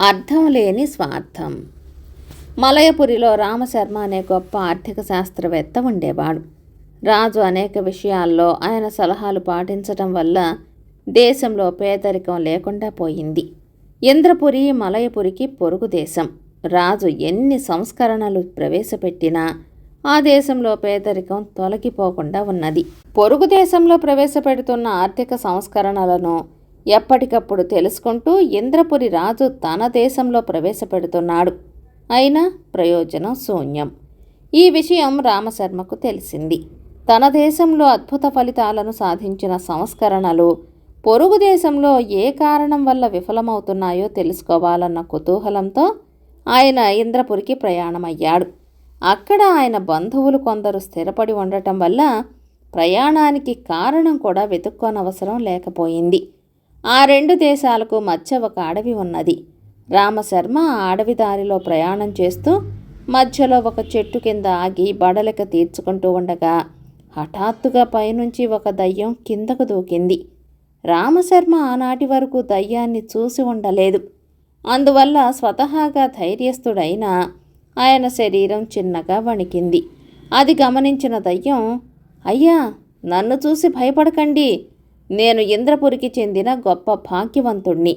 అర్థం లేని స్వార్థం. మలయపురిలో రామశర్మ అనే గొప్ప ఆర్థిక శాస్త్రవేత్త ఉండేవాడు. రాజు అనేక విషయాల్లో ఆయన సలహాలు పాటించటం వల్ల దేశంలో పేదరికం లేకుండా పోయింది. ఇంద్రపురి మలయపురికి పొరుగు దేశం. రాజు ఎన్ని సంస్కరణలు ప్రవేశపెట్టినా ఆ దేశంలో పేదరికం తొలగిపోకుండా ఉన్నది. పొరుగు దేశంలో ప్రవేశపెడుతున్న ఆర్థిక సంస్కరణలను ఎప్పటికప్పుడు తెలుసుకుంటూ ఇంద్రపురి రాజు తన దేశంలో ప్రవేశపెడుతున్నాడు. అయినా ప్రయోజనం శూన్యం. ఈ విషయం రామశర్మకు తెలిసింది. తన దేశంలో అద్భుత ఫలితాలను సాధించిన సంస్కరణలు పొరుగు దేశంలో ఏ కారణం వల్ల విఫలమవుతున్నాయో తెలుసుకోవాలన్న కుతూహలంతో ఆయన ఇంద్రపురికి ప్రయాణమయ్యాడు. అక్కడ ఆయన బంధువులు కొందరు స్థిరపడి ఉండటం వల్ల ప్రయాణానికి కారణం కూడా వెతుక్కోనవసరం లేకపోయింది. ఆ రెండు దేశాలకు మధ్య ఒక అడవి ఉన్నది. రామశర్మ ఆ అడవి దారిలో ప్రయాణం చేస్తూ మధ్యలో ఒక చెట్టు కింద ఆగి బడలిక తీర్చుకుంటూ ఉండగా హఠాత్తుగా పైనుంచి ఒక దయ్యం కిందకు దూకింది. రామశర్మ ఆనాటి వరకు దయ్యాన్ని చూసి ఉండలేదు. అందువల్ల స్వతహాగా ధైర్యస్థుడైన ఆయన శరీరం చిన్నగా వణికింది. అది గమనించిన దయ్యం అయ్యా నన్ను చూసి భయపడకండి. నేను ఇంద్రపురికి చెందిన గొప్ప భాగ్యవంతుణ్ణి.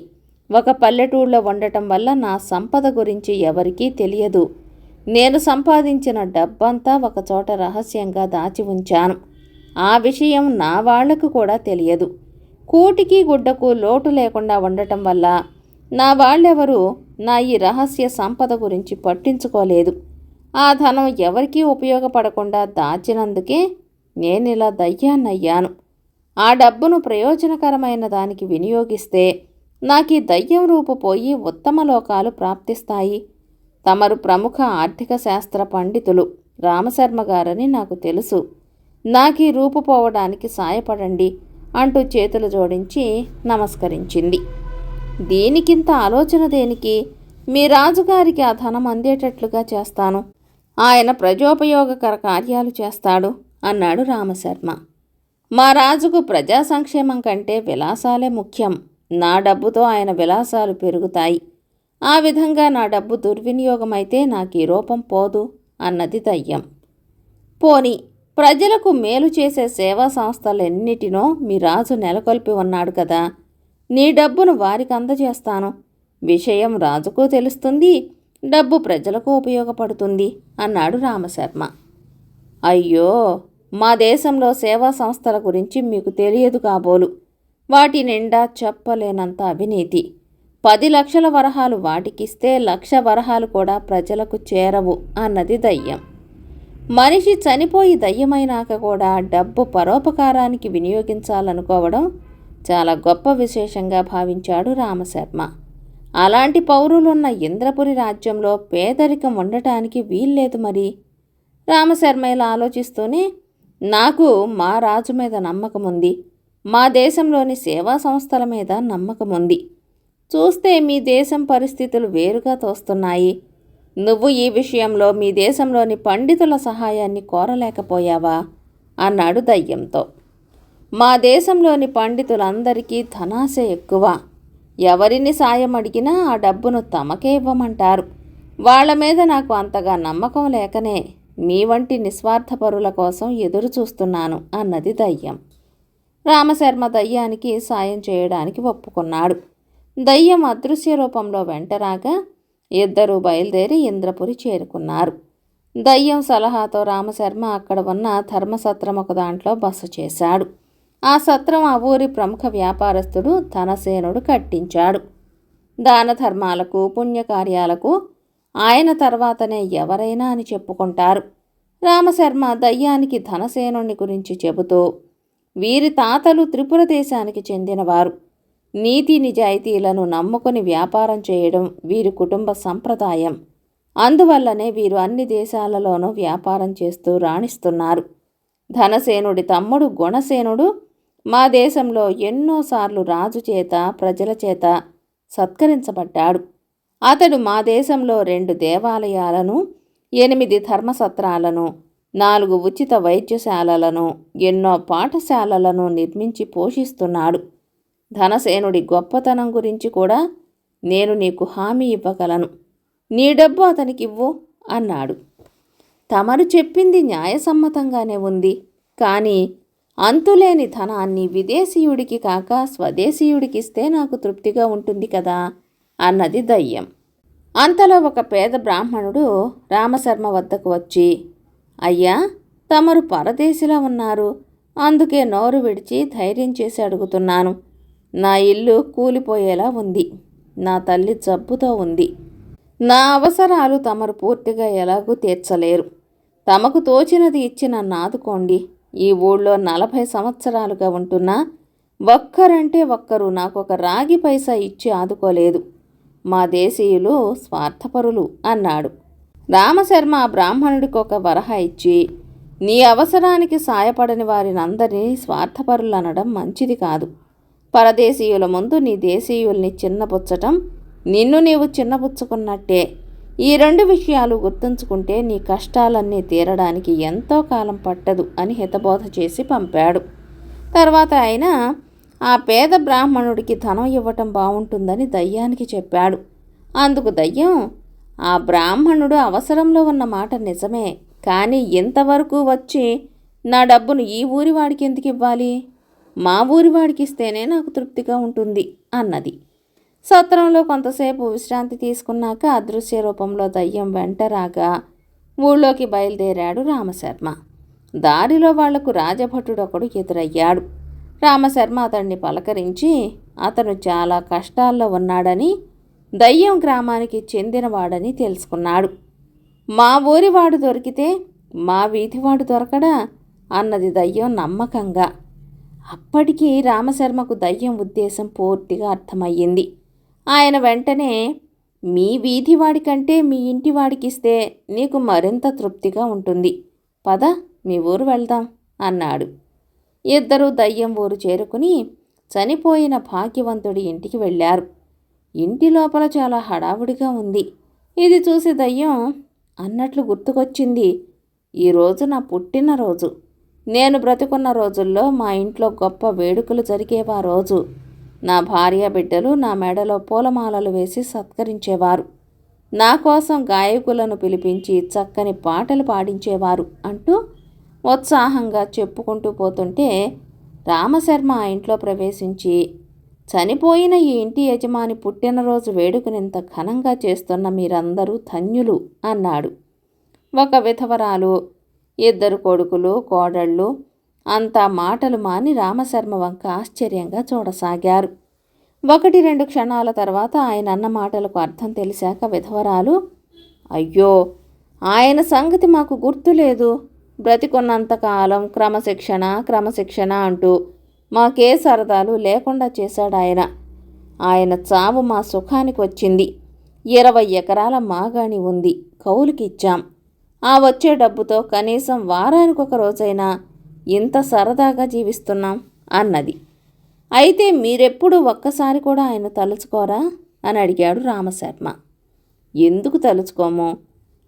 ఒక పల్లెటూళ్ళలో ఉండటం వల్ల నా సంపద గురించి ఎవరికీ తెలియదు. నేను సంపాదించిన డబ్బంతా ఒకచోట రహస్యంగా దాచి ఉంచాను. ఆ విషయం నా వాళ్ళకు కూడా తెలియదు. కూటికి గుడ్డకు లోటు లేకుండా ఉండటం వల్ల నా వాళ్ళెవరూ నా ఈ రహస్య సంపద గురించి పట్టించుకోలేదు. ఆ ధనం ఎవరికీ ఉపయోగపడకుండా దాచినందుకే నేనిలా దయ్యాన్నయ్యాను. ఆ డబ్బును ప్రయోజనకరమైన దానికి వినియోగిస్తే నాకు ఈ దయ్యం రూపు పోయి ఉత్తమ లోకాలు ప్రాప్తిస్తాయి. తమరు ప్రముఖ ఆర్థిక శాస్త్ర పండితులు రామశర్మ గారని నాకు తెలుసు. నాకు ఈ రూపు పోవడానికి సాయపడండి అంటూ చేతులు జోడించి నమస్కరించింది. దీనికింత ఆలోచన దేనికి? మీ రాజుగారికి ఆ ధనం అందేటట్లుగా చేస్తాను. ఆయన ప్రజోపయోగకర కార్యాలు చేస్తాడు అన్నాడు రామశర్మ. మా రాజుకు ప్రజా సంక్షేమం కంటే విలాసాలే ముఖ్యం. నా డబ్బుతో ఆయన విలాసాలు పెరుగుతాయి. ఆ విధంగా నా డబ్బు దుర్వినియోగమైతే నాకు ఈ రూపం పోదు అన్నది దయ్యం. పోని ప్రజలకు మేలు చేసే సేవా సంస్థలెన్నిటినో మీ రాజు నెలకొల్పి ఉన్నాడు కదా. నీ డబ్బును వారికి అందజేస్తాను. విషయం రాజుకు తెలుస్తుంది డబ్బు ప్రజలకు ఉపయోగపడుతుంది అన్నాడు రామశర్మ. అయ్యో! మా దేశంలో సేవా సంస్థల గురించి మీకు తెలియదు కాబోలు. వాటి నిండా చెప్పలేనంత అవినీతి. పది లక్షల వరహాలు వాటికిస్తే లక్ష వరహాలు కూడా ప్రజలకు చేరవు అన్నది దయ్యం. మనిషి చనిపోయి దయ్యమైనాక కూడా డబ్బు పరోపకారానికి వినియోగించాలనుకోవడం చాలా గొప్ప విశేషంగా భావించాడు రామశర్మ. అలాంటి పౌరులున్న ఇంద్రపురి రాజ్యంలో పేదరికం ఉండటానికి వీల్లేదు మరి. రామశర్మ ఇలా ఆలోచిస్తూనే నాకు మా రాజు మీద నమ్మకం ఉంది. మా దేశంలోని సేవా సంస్థల మీద నమ్మకం ఉంది. చూస్తే మీ దేశం పరిస్థితులు వేరుగా తోస్తున్నాయి. నువ్వు ఈ విషయంలో మీ దేశంలోని పండితుల సహాయాన్ని కోరలేకపోయావా? అన్నాడు దయ్యంతో. మా దేశంలోని పండితులందరికీ ధనాశ ఎక్కువ. ఎవరిని సాయం అడిగినా ఆ డబ్బును తమకే ఇవ్వమంటారు. వాళ్ళ మీద నాకు అంతగా నమ్మకం లేకనే మీ వంటి నిస్వార్థపరుల కోసం ఎదురు చూస్తున్నాను అన్నది దయ్యం. రామశర్మ దయ్యానికి సాయం చేయడానికి ఒప్పుకున్నాడు. దయ్యం అదృశ్య రూపంలో వెంటరాగా ఇద్దరూ బయలుదేరి ఇంద్రపురి చేరుకున్నారు. దయ్యం సలహాతో రామశర్మ అక్కడ ఉన్న ధర్మసత్రం ఒక దాంట్లో బస చేశాడు. ఆ సత్రం ఆ ఊరి ప్రముఖ వ్యాపారస్తుడు ధనసేనుడు కట్టించాడు. దాన ధర్మాలకు పుణ్యకార్యాలకు ఆయన తర్వాతనే ఎవరైనా అని చెప్పుకుంటారు. రామశర్మ దయ్యానికి ధనసేనుణ్ణి గురించి చెబుతూ వీరి తాతలు త్రిపుర దేశానికి చెందినవారు. నీతి నిజాయితీలను నమ్ముకొని వ్యాపారం చేయడం వీరి కుటుంబ సంప్రదాయం. అందువల్లనే వీరు అన్ని దేశాలలోనూ వ్యాపారం చేస్తూ రాణిస్తున్నారు. ధనసేనుడి తమ్ముడు గుణసేనుడు మా దేశంలో ఎన్నోసార్లు రాజు చేత ప్రజల చేత సత్కరించబడ్డాడు. అతడు మా దేశంలో రెండు దేవాలయాలను ఎనిమిది ధర్మసత్రాలను నాలుగు ఉచిత వైద్యశాలలను ఎన్నో పాఠశాలలను నిర్మించి పోషిస్తున్నాడు. ధనసేనుడి గొప్పతనం గురించి కూడా నేను నీకు హామీ ఇవ్వగలను. నీ డబ్బు అతనికి ఇవ్వు అన్నాడు. తమరు చెప్పింది న్యాయసమ్మతంగానే ఉంది. కానీ అంతులేని ధనాన్ని విదేశీయుడికి కాక స్వదేశీయుడికి ఇస్తే నాకు తృప్తిగా ఉంటుంది కదా? అన్నది దయ్యం. అంతలో ఒక పేద బ్రాహ్మణుడు రామశర్మ వద్దకు వచ్చి అయ్యా తమరు పరదేశిలా ఉన్నారు. అందుకే నోరు విడిచి ధైర్యం చేసి అడుగుతున్నాను. నా ఇల్లు కూలిపోయేలా ఉంది. నా తల్లి జబ్బుతో ఉంది. నా అవసరాలు తమరు పూర్తిగా ఎలాగూ తీర్చలేరు. తమకు తోచినది ఇచ్చి నన్ను ఆదుకోండి ఈ ఊళ్ళో నలభై సంవత్సరాలుగా ఉంటున్నా. ఒక్కరంటే ఒక్కరు నాకు ఒక రాగి పైసా ఇచ్చి ఆదుకోలేదు. మా దేశీయులు స్వార్థపరులు అన్నాడు. రామశర్మ బ్రాహ్మణుడికి ఒక వరహ ఇచ్చి నీ అవసరానికి సాయపడని వారినందరినీ స్వార్థపరులు అనడం మంచిది కాదు. పరదేశీయుల ముందు నీ దేశీయుల్ని చిన్నపుచ్చటం నిన్ను నీవు చిన్నపుచ్చుకున్నట్టే. ఈ రెండు విషయాలు గుర్తుంచుకుంటే నీ కష్టాలన్నీ తీరడానికి ఎంతో కాలం పట్టదు అని హితబోధ చేసి పంపాడు. తర్వాత ఆయన ఆ పేద బ్రాహ్మణుడికి ధనం ఇవ్వటం బాగుంటుందని దయ్యానికి చెప్పాడు. అందుకు దయ్యం ఆ బ్రాహ్మణుడు అవసరంలో ఉన్న మాట నిజమే కానీ ఇంతవరకు వచ్చి నా డబ్బును ఈ ఊరి వాడికి ఎందుకు ఇవ్వాలి? మా ఊరి వాడికి ఇస్తేనే నాకు తృప్తిగా ఉంటుంది అన్నది. సత్రంలో కొంతసేపు విశ్రాంతి తీసుకున్నాక అదృశ్య రూపంలో దయ్యం వెంట రాగా ఊళ్ళోకి బయలుదేరాడు రామశర్మ. దారిలో వాళ్ళకు రాజభటుడొకడు ఎదురయ్యాడు. రామశర్మ అతన్ని పలకరించి అతను చాలా కష్టాల్లో ఉన్నాడని దయ్యం గ్రామానికి చెందినవాడని తెలుసుకున్నాడు. మా ఊరివాడు దొరికితే మా వీధివాడు దొరకడా? అన్నది దయ్యం నమ్మకంగా. అప్పటికి రామశర్మకు దయ్యం ఉద్దేశం పూర్తిగా అర్థమయ్యింది. ఆయన వెంటనే మీ వీధివాడి కంటే మీ ఇంటి వాడికిస్తే నీకు మరింత తృప్తిగా ఉంటుంది. పద మీ ఊరు వెళ్దాం అన్నాడు. ఇద్దరూ దయ్యం ఊరు చేరుకుని చనిపోయిన భాగ్యవంతుడి ఇంటికి వెళ్ళారు. ఇంటి లోపల చాలా హడావుడిగా ఉంది. ఇది చూసి దయ్యం అన్నట్లు గుర్తుకొచ్చింది. ఈరోజు నా పుట్టినరోజు. నేను బ్రతికున్న రోజుల్లో మా ఇంట్లో గొప్ప వేడుకలు జరిగేవా రోజు. నా భార్య బిడ్డలు నా మెడలో పూలమాలలు వేసి సత్కరించేవారు. నా కోసం గాయకులను పిలిపించి చక్కని పాటలు పాడించేవారు అంటూ ఉత్సాహంగా చెప్పుకుంటూ పోతుంటే రామశర్మ ఆ ఇంట్లో ప్రవేశించి చనిపోయిన ఈ ఇంటి యజమాని పుట్టినరోజు వేడుకనింత ఘనంగా చేస్తున్న మీరందరూ ధన్యులు అన్నాడు. ఒక విధవరాలు ఇద్దరు కొడుకులు కోడళ్ళు అంతా మాటలు మాని రామశర్మ వంక ఆశ్చర్యంగా చూడసాగారు. ఒకటి రెండు క్షణాల తర్వాత ఆయన అన్న మాటలకు అర్థం తెలిసాక విధవరాలు అయ్యో ఆయన సంగతి మాకు గుర్తులేదు. బ్రతికున్నంతకాలం క్రమశిక్షణ క్రమశిక్షణ అంటూ మాకే సరదాలు లేకుండా చేశాడు ఆయన. ఆయన చావు మా సుఖానికి వచ్చింది ఇరవై ఎకరాల మాగాణి ఉంది కౌలుకిచ్చాం. ఆ వచ్చే డబ్బుతో కనీసం వారానికి ఒక రోజైనా ఇంత సరదాగా జీవిస్తున్నాం అన్నది. అయితే మీరెప్పుడు ఒక్కసారి కూడా ఆయన తలుచుకోరా? అని అడిగాడు రామశర్మ. ఎందుకు తలుచుకోము?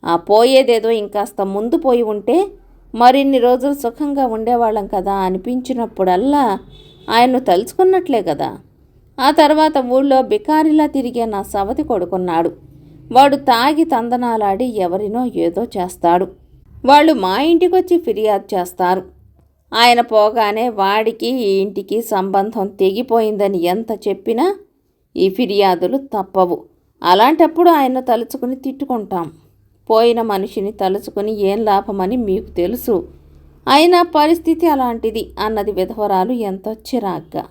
ఆ పోయేదేదో ఇంకాస్త ముందు పోయి ఉంటే మరిన్ని రోజులు సుఖంగా ఉండేవాళ్ళం కదా అనిపించినప్పుడల్లా ఆయన్ను తలుచుకున్నట్లే కదా. ఆ తర్వాత ఊళ్ళో బికారిలా తిరిగే నా సవతి కొడుకున్నాడు. వాడు తాగి తందనాలాడి ఎవరినో ఏదో చేస్తాడు. వాళ్ళు మా ఇంటికొచ్చి ఫిర్యాదు చేస్తారు. ఆయన పోగానే వాడికి ఈ ఇంటికి సంబంధం తెగిపోయిందని ఎంత చెప్పినా ఈ ఫిర్యాదులు తప్పవు. అలాంటప్పుడు ఆయన తలుచుకుని తిట్టుకుంటాం. పోయిన మనిషిని తలుచుకుని ఏం లాభమని మీకు తెలుసు. అయినా పరిస్థితి అలాంటిది అన్నది విధవరాలు ఎంతో చిరాగ్గా.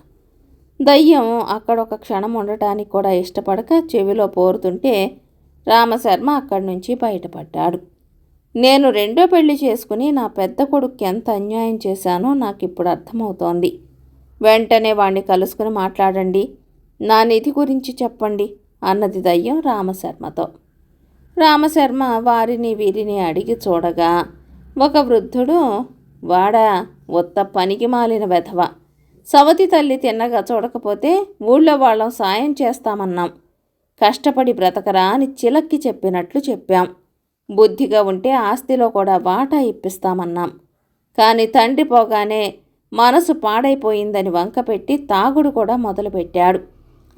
దయ్యం అక్కడ ఒక క్షణం ఉండటానికి కూడా ఇష్టపడక చెవిలో పోరుతుంటే రామశర్మ అక్కడి నుంచి బయటపడ్డాడు. నేను రెండో పెళ్ళి చేసుకుని నా పెద్ద కొడుక్కి ఎంత అన్యాయం చేశానో నాకు ఇప్పుడు అర్థమవుతోంది. వెంటనే వాణ్ణి కలుసుకుని మాట్లాడండి. నా నిధి గురించి చెప్పండి అన్నది దయ్యం రామశర్మతో. రామశర్మ వారిని వీరిని అడిగి చూడగా ఒక వృద్ధుడు వాడా ఉత్త పనికి మాలిన వెధవ. సవతి తల్లి తిన్నగా చూడకపోతే ఊళ్ళో వాళ్ళం సాయం చేస్తామన్నాం. కష్టపడి బ్రతకరా అని చిలక్కి చెప్పినట్లు చెప్పాం. బుద్ధిగా ఉంటే ఆస్తిలో కూడా వాటా ఇప్పిస్తామన్నాం. కానీ తండ్రి పోగానే మనసు పాడైపోయిందని వంకపెట్టి తాగుడు కూడా మొదలుపెట్టాడు.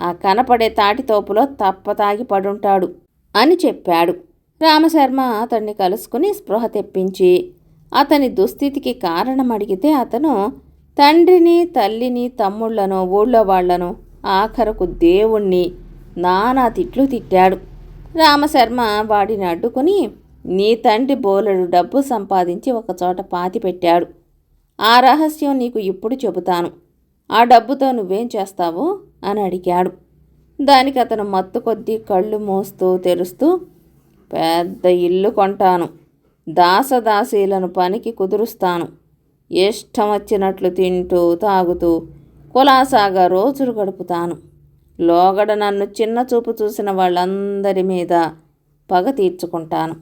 ఆ కనపడే తాటితోపులో తప్పతాగి పడుంటాడు. అని చెప్పాడు. రామశర్మ అతన్ని కలుసుకుని స్పృహ తెప్పించి అతని దుస్థితికి కారణం అడిగితే అతను తండ్రిని తల్లిని తమ్ముళ్ళను ఊళ్ళో వాళ్ళను ఆఖరకు దేవుణ్ణి నానా తిట్లు తిట్టాడు. రామశర్మ వాడిని అడ్డుకుని నీ తండ్రి బోలెడు డబ్బు సంపాదించి ఒకచోట పాతి పెట్టాడు. ఆ రహస్యం నీకు ఇప్పుడు చెబుతాను. ఆ డబ్బుతో నువ్వేం చేస్తావు? అని అడిగాడు. దానికి అతను మత్తు కొద్దీ కళ్ళు మోస్తూ తెరుస్తూ పెద్ద ఇల్లు కొంటాను. దాసదాసీలను పనికి కుదురుస్తాను. ఇష్టం వచ్చినట్లు తింటూ తాగుతూ కులాసాగా రోజులు గడుపుతాను. లోగడ నన్ను చిన్న చూపు చూసిన వాళ్ళందరి మీద పగ తీర్చుకుంటాను.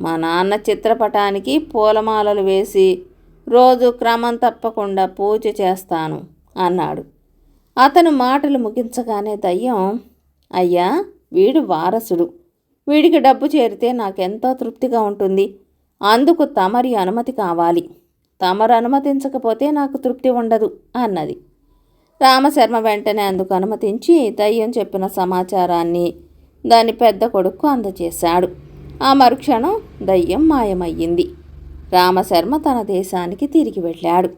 మా నాన్న చిత్రపటానికి పూలమాలలు వేసి రోజు క్రమం తప్పకుండా పూజ చేస్తాను అన్నాడు. అతను మాటలు ముగించగానే దయ్యం అయ్యా వీడు వారసుడు. వీడికి డబ్బు చేరితే నాకెంతో తృప్తిగా ఉంటుంది. అందుకు తమరి అనుమతి కావాలి. తమరు అనుమతించకపోతే నాకు తృప్తి ఉండదు అన్నది. రామశర్మ వెంటనే అందుకు అనుమతించి దయ్యం చెప్పిన సమాచారాన్ని దాని పెద్ద కొడుకు అందజేశాడు. ఆ మరుక్షణం దయ్యం మాయమయ్యింది. రామశర్మ తన దేశానికి తిరిగి వెళ్ళాడు.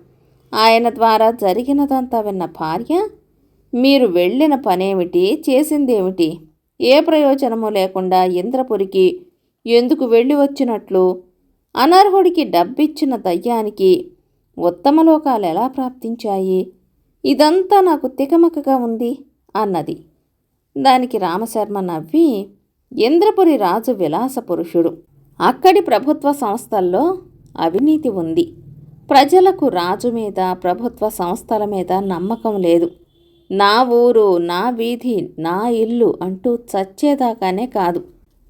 ఆయన ద్వారా జరిగినదంతా విన్న భార్య మీరు వెళ్ళిన పనేమిటి? చేసిందేమిటి? ఏ ప్రయోజనము లేకుండా ఇంద్రపురికి ఎందుకు వెళ్ళి వచ్చినట్లు? అనర్హుడికి డబ్బిచ్చిన దయ్యానికి ఉత్తమ లోకాలు ఎలా ప్రాప్తించాయి? ఇదంతా నాకు తికమకగా ఉంది అన్నది. దానికి రామశర్మ నవ్వి ఇంద్రపురి రాజు విలాస పురుషుడు. అక్కడి ప్రభుత్వ సంస్థల్లో అవినీతి ఉంది. ప్రజలకు రాజు మీద ప్రభుత్వ సంస్థల మీద నమ్మకం లేదు. నా ఊరు నా వీధి నా ఇల్లు అంటూ చచ్చేదాకానే కాదు.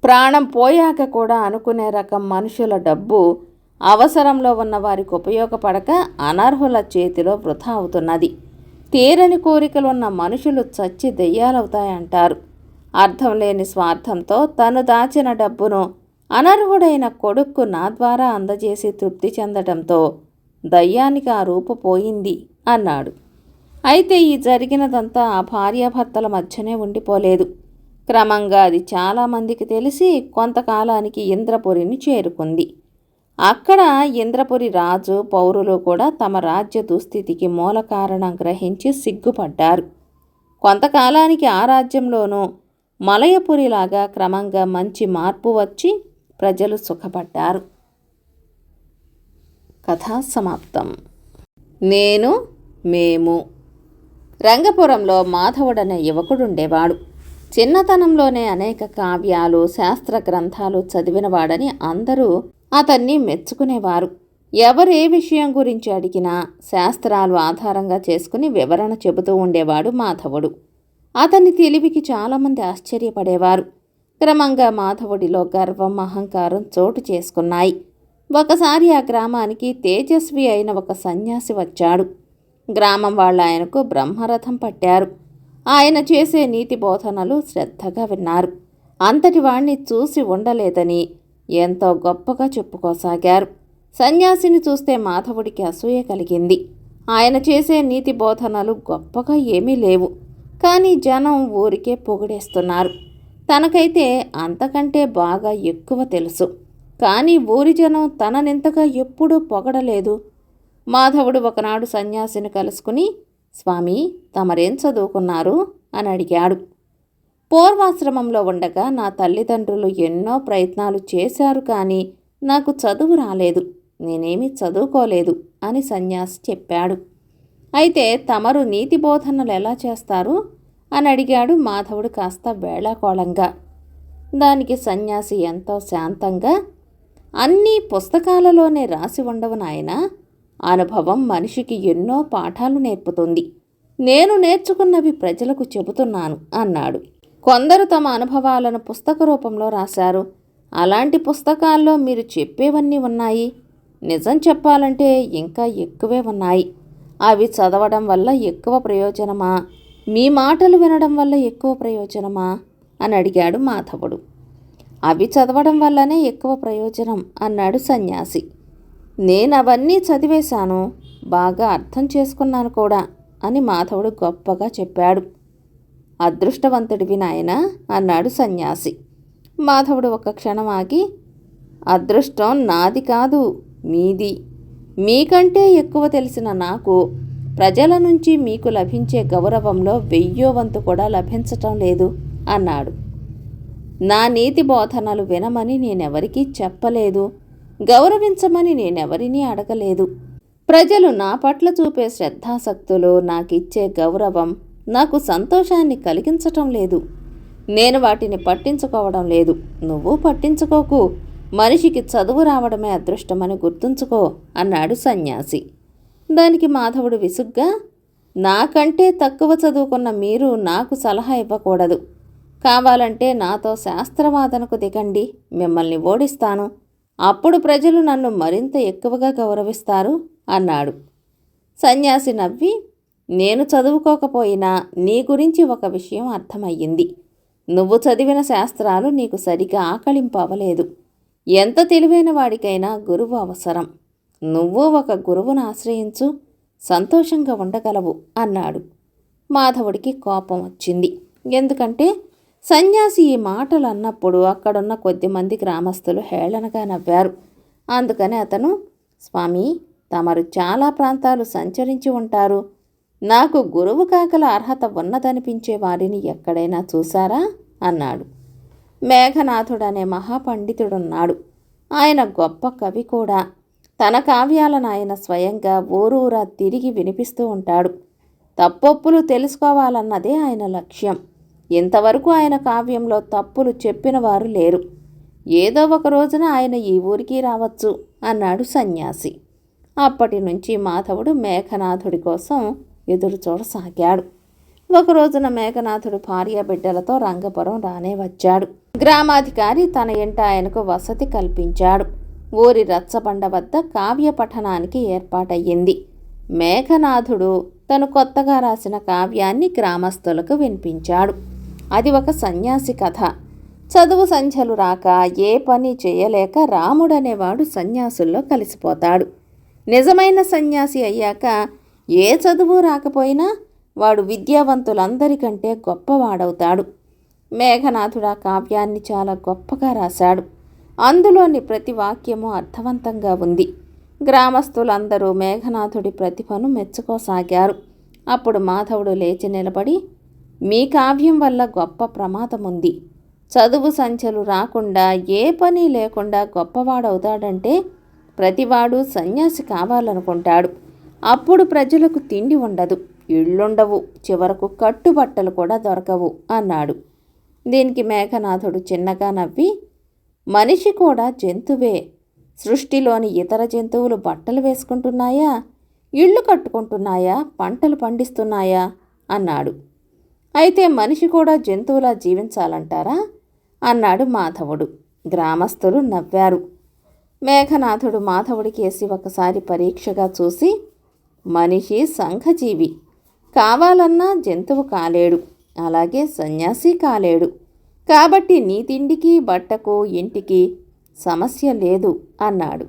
ప్రాణం పోయాక కూడా అనుకునే రకం మనుషుల డబ్బు అవసరంలో ఉన్న వారికి ఉపయోగపడక అనర్హుల చేతిలో వృధా అవుతున్నది. తీరని కోరికలున్న మనుషులు చచ్చి దెయ్యాలవుతాయంటారు. అర్థం లేని స్వార్థంతో తను దాచిన డబ్బును అనర్హుడైన కొడుక్కు నా ద్వారా అందజేసి తృప్తి చెందటంతో దయ్యానికి ఆ రూపు పోయింది అన్నాడు. అయితే ఈ జరిగినదంతా ఆ భార్యాభర్తల మధ్యనే ఉండిపోలేదు. క్రమంగా అది చాలామందికి తెలిసి కొంతకాలానికి ఇంద్రపురిని చేరుకుంది. అక్కడ ఇంద్రపురి రాజు పౌరులు కూడా తమ రాజ్య దుస్థితికి మూల కారణం గ్రహించి సిగ్గుపడ్డారు. కొంతకాలానికి ఆ రాజ్యంలోనూ మలయపురిలాగా క్రమంగా మంచి మార్పు వచ్చి ప్రజలు సుఖపడ్డారు. కథా సమాప్తం. నేను మేము రంగపురంలో మాధవుడనే యువకుడుండేవాడు. చిన్నతనంలోనే అనేక కావ్యాలు శాస్త్ర గ్రంథాలు చదివినవాడని అందరూ అతన్ని మెచ్చుకునేవారు. ఎవరే విషయం గురించి అడిగినా శాస్త్రాలు ఆధారంగా చేసుకుని వివరణ చెబుతూ ఉండేవాడు మాధవుడు. అతని తెలివికి చాలామంది ఆశ్చర్యపడేవారు. క్రమంగా మాధవుడిలో గర్వం అహంకారం చోటు చేసుకున్నాయి. ఒకసారి ఆ గ్రామానికి తేజస్వి అయిన ఒక సన్యాసి వచ్చాడు. గ్రామం వాళ్ళ ఆయనకు బ్రహ్మరథం పట్టారు. ఆయన చేసే నీతి బోధనలు శ్రద్ధగా విన్నారు. అంతటి వాణ్ణి చూసి ఉండలేదని ఎంతో గొప్పగా చెప్పుకోసాగారు. సన్యాసిని చూస్తే మాధవుడికి అసూయ కలిగింది. ఆయన చేసే నీతి బోధనలు గొప్పగా ఏమీ లేవు. కానీ జనం ఊరికే పొగిడేస్తున్నారు. తనకైతే అంతకంటే బాగా ఎక్కువ తెలుసు. కానీ ఊరి జనం తననింతగా ఎప్పుడూ పొగడలేదు. మాధవుడు ఒకనాడు సన్యాసిని కలుసుకుని స్వామి తమరేం చదువుకున్నారు? అని అడిగాడు. పూర్వాశ్రమంలో ఉండగా నా తల్లిదండ్రులు ఎన్నో ప్రయత్నాలు చేశారు కానీ నాకు చదువు రాలేదు. నేనేమీ చదువుకోలేదు అని సన్యాసి చెప్పాడు. అయితే తమరు నీతి బోధనలు ఎలా చేస్తారు? అని అడిగాడు మాధవుడు కాస్త వేళాకోళంగా. దానికి సన్యాసి ఎంతో శాంతంగా అన్నీ పుస్తకాలలోనే రాసి ఉండవు నాయనా. అనుభవం మనిషికి ఎన్నో పాఠాలు నేర్పుతుంది. నేను నేర్చుకున్నవి ప్రజలకు చెబుతున్నాను అన్నాడు. కొందరు తమ అనుభవాలను పుస్తక రూపంలో రాశారు. అలాంటి పుస్తకాల్లో మీరు చెప్పేవన్నీ ఉన్నాయి. నిజం చెప్పాలంటే ఇంకా ఎక్కువే ఉన్నాయి. అవి చదవడం వల్ల ఎక్కువ ప్రయోజనమా? మీ మాటలు వినడం వల్ల ఎక్కువ ప్రయోజనమా? అని అడిగాడు మాధవుడు. అవి చదవడం వల్లనే ఎక్కువ ప్రయోజనం అన్నాడు సన్యాసి. నేను అవన్నీ చదివేశాను. బాగా అర్థం చేసుకున్నాను కూడా అని మాధవుడు గొప్పగా చెప్పాడు. అదృష్టవంతుడివి నాయన అన్నాడు సన్యాసి. మాధవుడు ఒక క్షణం ఆగి అదృష్టం నాది కాదు మీది. మీకంటే ఎక్కువ తెలిసిన నాకు ప్రజల నుంచి మీకు లభించే గౌరవంలో వెయ్యో వంతు కూడా లభించటం లేదు అన్నాడు. నా నీతి బోధనలు వినమని నేనెవరికీ చెప్పలేదు. గౌరవించమని నేనెవరినీ అడగలేదు. ప్రజలు నా పట్ల చూపే శ్రద్ధాసక్తులు నాకిచ్చే గౌరవం నాకు సంతోషాన్ని కలిగించటం లేదు. నేను వాటిని పట్టించుకోవడం లేదు. నువ్వు పట్టించుకోకు. మనిషికి చదువు రావడమే అదృష్టమని గుర్తుంచుకో అన్నాడు సన్యాసి. దానికి మాధవుడు విసుగ్గా నాకంటే తక్కువ చదువుకున్న మీరు నాకు సలహా ఇవ్వకూడదు. కావాలంటే నాతో శాస్త్రవాదనకు దిగండి. మిమ్మల్ని ఓడిస్తాను. అప్పుడు ప్రజలు నన్ను మరింత ఎక్కువగా గౌరవిస్తారు అన్నాడు. సన్యాసి నవ్వి నేను చదువుకోకపోయినా నీ గురించి ఒక విషయం అర్థమయ్యింది. నువ్వు చదివిన శాస్త్రాలు నీకు సరిగా ఆకళింపవలేదు. ఎంత తెలివైన వాడికైనా గురువు అవసరం. నువ్వు ఒక గురువును ఆశ్రయించు సంతోషంగా ఉండగలవు అన్నాడు. మాధవుడికి కోపం వచ్చింది. ఎందుకంటే సన్యాసి ఈ మాటలు అన్నప్పుడు అక్కడున్న కొద్దిమంది గ్రామస్తులు హేళనగా నవ్వారు. అందుకని అతను స్వామి తమరు చాలా ప్రాంతాలు సంచరించి ఉంటారు. నాకు గురువు కాకల అర్హత ఉన్నదనిపించే వారిని ఎక్కడైనా చూసారా అన్నాడు. మేఘనాథుడనే మహాపండితుడున్నాడు. ఆయన గొప్ప కవి కూడా. తన కావ్యాలను ఆయన స్వయంగా ఊరూరా తిరిగి వినిపిస్తూ ఉంటాడు. తప్పొప్పులు తెలుసుకోవాలన్నదే ఆయన లక్ష్యం. ఇంతవరకు ఆయన కావ్యంలో తప్పులు చెప్పిన వారు లేరు. ఏదో ఒక రోజున ఆయన ఈ ఊరికి రావచ్చు అన్నాడు సన్యాసి. అప్పటి నుంచి మాధవుడు మేఘనాథుడి కోసం ఎదురు చూడసాగాడు ఒక రోజున మేఘనాథుడు భార్య బిడ్డలతో రంగపురం రానే వచ్చాడు. గ్రామాధికారి తన ఇంట ఆయనకు వసతి కల్పించాడు. ఊరి రచ్చబండ వద్ద కావ్య పఠనానికి ఏర్పాటయ్యింది. మేఘనాథుడు తను కొత్తగా రాసిన కావ్యాన్ని గ్రామస్తులకు వినిపించాడు. అది ఒక సన్యాసి కథ. చదువు సంధ్యలు రాక ఏ పని చేయలేక రాముడనేవాడు సన్యాసుల్లో కలిసిపోతాడు. నిజమైన సన్యాసి అయ్యాక ఏ చదువు రాకపోయినా వాడు విద్యావంతులందరికంటే గొప్పవాడవుతాడు. మేఘనాథుడు ఆ కావ్యాన్ని చాలా గొప్పగా రాశాడు. అందులోని ప్రతి వాక్యము అర్థవంతంగా ఉంది. గ్రామస్తులందరూ మేఘనాథుడి ప్రతిభను మెచ్చుకోసాగారు. అప్పుడు మాధవుడు లేచి నిలబడి మీ కావ్యం వల్ల గొప్ప ప్రమాదం ఉంది చదువు సంచలు రాకుండా ఏ పని లేకుండా గొప్పవాడవుతాడంటే ప్రతివాడు సన్యాసి కావాలనుకుంటాడు. అప్పుడు ప్రజలకు తిండి ఉండదు ఇళ్ళుండవు చివరకు కట్టుబట్టలు కూడా దొరకవు అన్నాడు. దీనికి మేఘనాథుడు చిన్నగా నవ్వి మనిషి కూడా జంతువే. సృష్టిలోని ఇతర జంతువులు బట్టలు వేసుకుంటున్నాయా? ఇళ్ళు కట్టుకుంటున్నాయా? పంటలు పండిస్తున్నాయా? అన్నాడు. అయితే మనిషి కూడా జంతువులా జీవించాలంటారా? అన్నాడు మాధవుడు. గ్రామస్తులు నవ్వారు. మేఘనాథుడు మాధవుడి వేసి ఒకసారి పరీక్షగా చూసి మనిషి సంఘజీవి. కావాలన్నా జంతువు కాలేడు. అలాగే సన్యాసి కాలేడు. కాబట్టి నీ తిండికి బట్టకు ఇంటికి సమస్య లేదు అన్నాడు.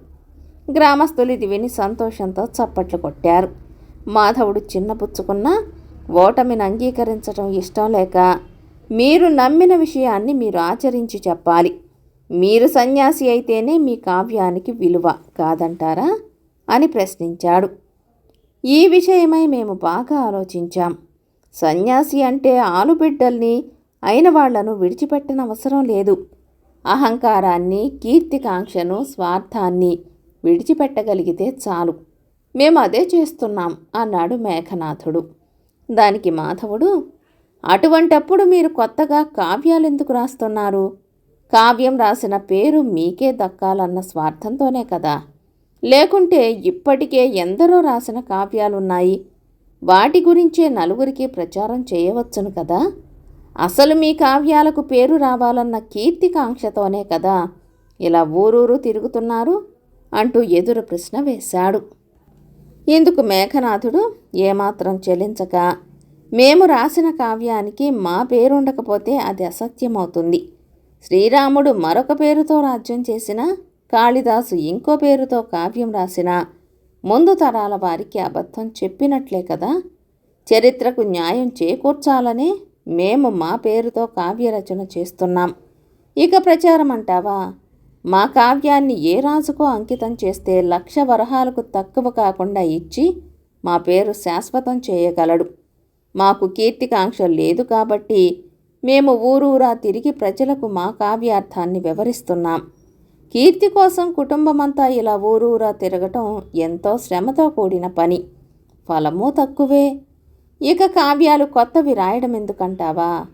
గ్రామస్తులు ఇది విని సంతోషంతో చప్పట్లు కొట్టారు. మాధవుడు చిన్నపుచ్చుకున్నా ఓటమిని అంగీకరించడం ఇష్టం లేక మీరు నమ్మిన విషయాన్ని మీరు ఆచరించి చెప్పాలి. మీరు సన్యాసి అయితేనే మీ కావ్యానికి విలువ కాదంటారా? అని ప్రశ్నించాడు. ఈ విషయమై మేము బాగా ఆలోచించాం. సన్యాసి అంటే ఆలుబిడ్డల్ని అయిన వాళ్ళను విడిచిపెట్టనవసరం లేదు. అహంకారాన్ని కీర్తికాంక్షను స్వార్థాన్ని విడిచిపెట్టగలిగితే చాలు. మేము అదే చేస్తున్నాం అన్నాడు మేఘనాథుడు. దానికి మాధవుడు అటువంటప్పుడు మీరు కొత్తగా కావ్యాలు ఎందుకు రాస్తున్నారు? కావ్యం రాసిన పేరు మీకే దక్కాలన్న స్వార్థంతోనే కదా. లేకుంటే ఇప్పటికే ఎందరో రాసిన కావ్యాలున్నాయి. వాటి గురించే నలుగురికి ప్రచారం చేయవచ్చును కదా. అసలు మీ కావ్యాలకు పేరు రావాలన్న కీర్తికాంక్షతోనే కదా ఇలా ఊరూరు తిరుగుతున్నారు అంటూ ఎదురు ప్రశ్న వేశాడు. ఇందుకు మేఘనాథుడు ఏమాత్రం చెలించక? మేము రాసిన కావ్యానికి మా పేరుండకపోతే అది అసత్యమవుతుంది. శ్రీరాముడు మరొక పేరుతో రాజ్యం చేసిన కాళిదాసు ఇంకో పేరుతో కావ్యం రాసిన ముందు తరాల వారికి అబద్ధం చెప్పినట్లే కదా? చరిత్రకు న్యాయం చేకూర్చాలనే మేము మా పేరుతో కావ్యరచన చేస్తున్నాం. ఇక ప్రచారం అంటావా? మా కావ్యాన్ని ఏ రాజుకో అంకితం చేస్తే లక్ష వరహాలకు తక్కువ కాకుండా ఇచ్చి మా పేరు శాశ్వతం చేయగలడు. మాకు కీర్తికాంక్ష లేదు కాబట్టి మేము ఊరూరా తిరిగి ప్రజలకు మా కావ్యార్థాన్ని వివరిస్తున్నాం. కీర్తి కోసం కుటుంబమంతా ఇలా ఊరూరా తిరగటం ఎంతో శ్రమతో కూడిన పని. ఫలము తక్కువే. ఇక కావ్యాలు కొత్తవి రాయడం ఎందుకంటావా?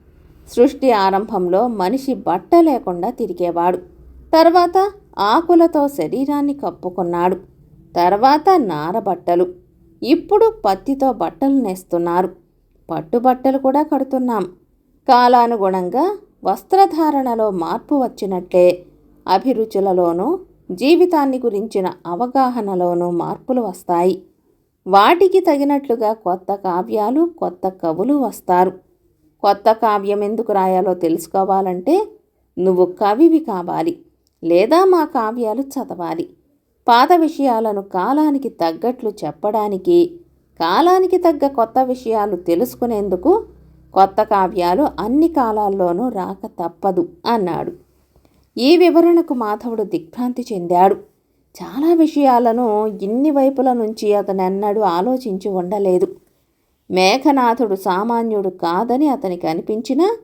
సృష్టి ఆరంభంలో మనిషి బట్ట లేకుండా తిరిగేవాడు. తర్వాత ఆకులతో శరీరాన్ని కప్పుకున్నాడు. తర్వాత నారబట్టలు ఇప్పుడు పత్తితో బట్టలు నేస్తున్నారు. పట్టుబట్టలు కూడా కడుతున్నాం. కాలానుగుణంగా వస్త్రధారణలో మార్పు వచ్చినట్లే అభిరుచులలోనూ జీవితాన్ని గురించిన అవగాహనలోనూ మార్పులు వస్తాయి. వాటికి తగినట్లుగా కొత్త కావ్యాలు కొత్త కవులు వస్తారు. కొత్త కావ్యం ఎందుకు రాయాలో తెలుసుకోవాలంటే నువ్వు కవివి కావాలి. లేదా మా కావ్యాలు చదవాలి. పాత విషయాలను కాలానికి తగ్గట్లు చెప్పడానికి కాలానికి తగ్గ కొత్త విషయాలు తెలుసుకునేందుకు కొత్త కావ్యాలు అన్ని కాలాల్లోనూ రాక తప్పదు అన్నాడు. ఈ వివరణకు మాధవుడు దిగ్భ్రాంతి చెందాడు. చాలా విషయాలను ఇన్ని వైపుల నుంచి అతనెన్నడూ ఆలోచించి ఉండలేదు. మేఘనాథుడు సామాన్యుడు కాదని అతనికి అనిపించినా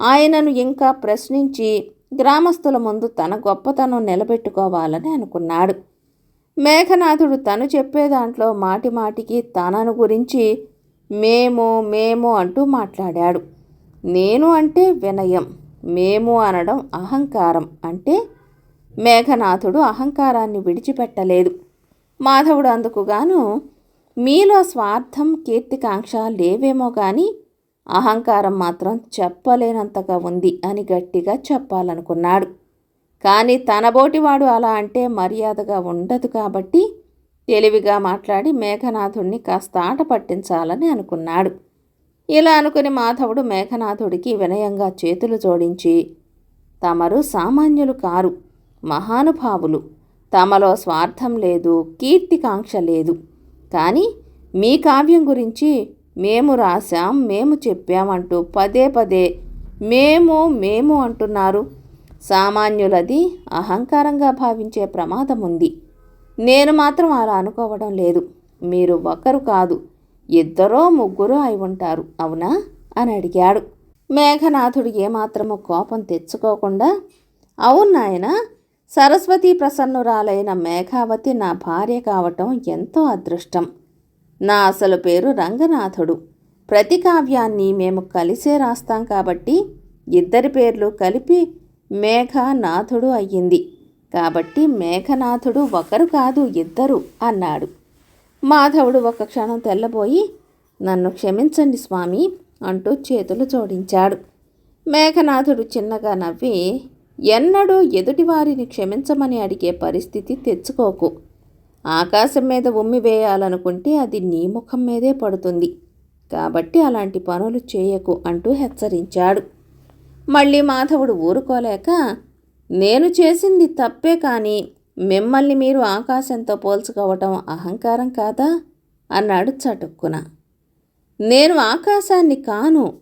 ఆయనను ఇంకా ప్రశ్నించి గ్రామస్తుల ముందు తన గొప్పతనం నిలబెట్టుకోవాలని అనుకున్నాడు. మేఘనాథుడు తను చెప్పే దాంట్లో మాటి మాటికి తనను గురించి మేము మేము అంటూ మాట్లాడాడు. నేను అంటే వినయం మేము అనడం అహంకారం అంటే మేఘనాథుడు అహంకారాన్ని విడిచిపెట్టలేదు. మాధవుడు అందుకుగాను మీలో స్వార్థం కీర్తికాంక్ష లేవేమో కానీ అహంకారం మాత్రం చెప్పలేనంతగా ఉంది అని గట్టిగా చెప్పాలనుకున్నాడు. కానీ తనబోటివాడు అలా అంటే మర్యాదగా ఉండదు కాబట్టి తెలివిగా మాట్లాడి మేఘనాథుణ్ణి కాస్త ఆట పట్టించాలని అనుకున్నాడు. ఇలా అనుకుని మాధవుడు మేఘనాథుడికి వినయంగా చేతులు జోడించి తమరు సామాన్యులు కారు మహానుభావులు. తమలో స్వార్థం లేదు కీర్తికాంక్ష లేదు. కానీ మీ కావ్యం గురించి మేము రాశాం మేము చెప్పామంటూ పదే పదే మేము మేము అంటున్నారు. సామాన్యులది అహంకారంగా భావించే ప్రమాదం ఉంది. నేను మాత్రం అలా అనుకోవడం లేదు. మీరు ఒకరు కాదు ఇద్దరో ముగ్గురు అయి ఉంటారు. అవునా? అని అడిగాడు. మేఘనాథుడు ఏమాత్రము కోపం తెచ్చుకోకుండా అవును నాయన సరస్వతి ప్రసన్నురాలైన మేఘావతి నా భార్య కావటం ఎంతో అదృష్టం. నా అసలు పేరు రంగనాథుడు. ప్రతి కావ్యాన్ని మేము కలిసే రాస్తాం కాబట్టి ఇద్దరి పేర్లు కలిపి మేఘనాథుడు అయ్యింది. కాబట్టి మేఘనాథుడు ఒకరు కాదు ఇద్దరు అన్నాడు. మాధవుడు ఒక క్షణం తెల్లబోయి నన్ను క్షమించండి స్వామి అంటూ చేతులు జోడించాడు. మేఘనాథుడు చిన్నగా నవ్వి ఎన్నడూ ఎదుటివారిని క్షమించమని అడిగే పరిస్థితి తెచ్చుకోకు. ఆకాశం మీద ఉమ్మి వేయాలనుకుంటే అది నీ ముఖం మీదే పడుతుంది. కాబట్టి అలాంటి పనులు చేయకు అంటూ హెచ్చరించాడు. మళ్ళీ మాధవుడు ఊరుకోలేక నేను చేసింది తప్పే కానీ మిమ్మల్ని మీరు ఆకాశంతో పోల్చుకోవటం అహంకారం కాదా? అన్నాడు చటుక్కున. నేను ఆకాశాన్ని కాను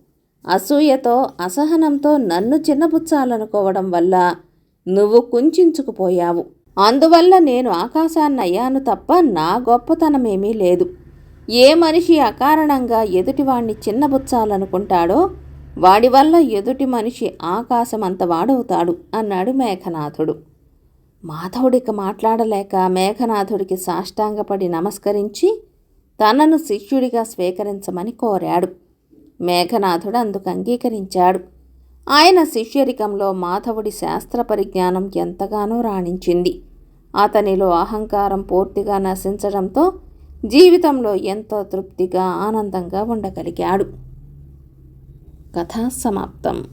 అసూయతో అసహనంతో నన్ను చిన్నపుచ్చాలనుకోవడం వల్ల నువ్వు కుంచుకుపోయావు అందువల్ల నేను ఆకాశాన్ని అయ్యాను తప్ప నా గొప్పతనమేమీ లేదు. ఏ మనిషి అకారణంగా ఎదుటివాణ్ణి చిన్నబుచ్చాలనుకుంటాడో వాడి వల్ల ఎదుటి మనిషి ఆకాశమంత వాడవుతాడు అన్నాడు మేఘనాథుడు. మాధవుడిక మాట్లాడలేక మేఘనాథుడికి సాష్టాంగపడి నమస్కరించి తనను శిష్యుడిగా స్వీకరించమని కోరాడు. మేఘనాథుడు అందుకు అంగీకరించాడు. ఆయన శిష్యరికంలో మాధవుడి శాస్త్ర పరిజ్ఞానం ఎంతగానో రాణించింది. అతనిలో అహంకారం పూర్తిగా నశించడంతో జీవితంలో ఎంతో తృప్తిగా ఆనందంగా ఉండగలిగాడు. కథా సమాప్తం.